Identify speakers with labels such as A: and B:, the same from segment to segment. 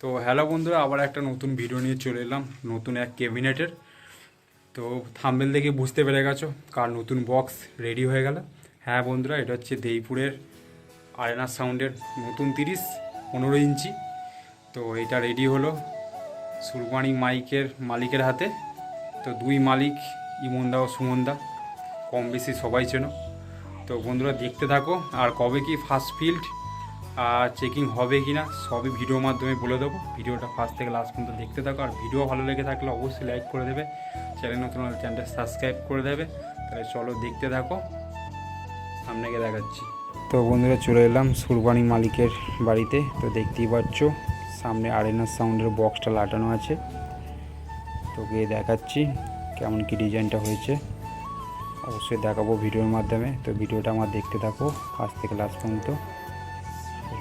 A: তো হ্যালো বন্ধুরা, আবার একটা নতুন ভিডিও নিয়ে চলে এলাম, নতুন এক ক্যাবিনেটের তো থাম্বেল দেখে বুঝতে পেরে গেছো কার নতুন বক্স রেডি হয়ে গেল। হ্যাঁ বন্ধুরা, এটা হচ্ছে দেইপুরের আয়না সাউন্ডের নতুন তিরিশ, পনেরো ইঞ্চি। তো এটা রেডি হলো সুরবানি মাইকের মালিকের হাতে। তো দুই মালিক, ইমনদা ও সুমনদা, কম বেশি সবাই চেনো। তো বন্ধুরা, দেখতে থাকো, আর কবে কি ফার্স্ট ফিল্ড আর চেকিং হবে কি না সবই ভিডিওর মাধ্যমে বলে দেবো। ভিডিওটা ফার্স্ট থেকে লাস্ট পর্যন্ত দেখতে থাকো। আর ভিডিও ভালো লেগে থাকলে অবশ্যই লাইক করে দেবে। চ্যানেল নতুন চ্যানেলটা সাবস্ক্রাইব করে দেবে। তাহলে চলো দেখতে থাকো। সামনে গিয়ে দেখাচ্ছি। তো বন্ধুরা চলে এলাম সুরবানি মালিকের বাড়িতে। তো দেখতেই পাচ্ছ, সামনে আরেনার সাউন্ডের বক্সটা লাটানো আছে। তো গিয়ে দেখাচ্ছি কেমন কি ডিজাইনটা হয়েছে। অবশ্যই দেখাবো ভিডিওর মাধ্যমে। তো ভিডিওটা আমার দেখতে থাকো ফার্স্ট থেকে লাস্ট পর্যন্ত।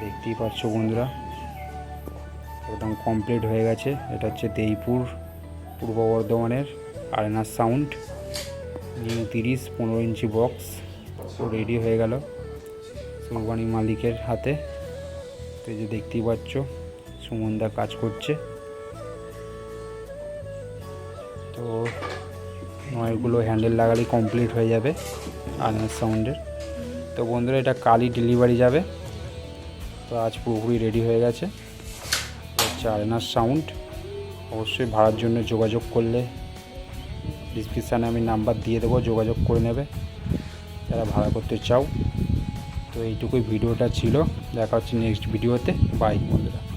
A: দেখতেই পাচ্ছ বন্ধুরা। একদম কমপ্লিট হয়ে গেছে। এটা হচ্ছে দেইপুর, পূর্ব বর্ধমানের আরেনার সাউন্ড নিউ তিরিশ, পনেরো ইঞ্চি বক্স রেডি হয়ে গেল সুরবানি মালিকের হাতে। তো যে দেখতেই পাচ্ছ, সুমনদা কাজ করছে। তো নয়গুলো হ্যান্ডেল লাগালেই কমপ্লিট হয়ে যাবে আর্নার সাউন্ডের তো বন্ধুরা, এটা কালই ডেলিভারি যাবে। তো আজ পুরোপুরি রেডি হয়ে গেছে। হচ্ছে আরেনার সাউন্ড। অবশ্যই ভাড়ার জন্য যোগাযোগ করলে ডিসক্রিপশানে আমি নাম্বার দিয়ে দেবো, যোগাযোগ করে নেবে। যারা ভাড়া করতে চাও। তো এইটুকুই ভিডিওটা ছিল। দেখা হচ্ছে নেক্সট ভিডিওতে। বাই বন্ধুরা।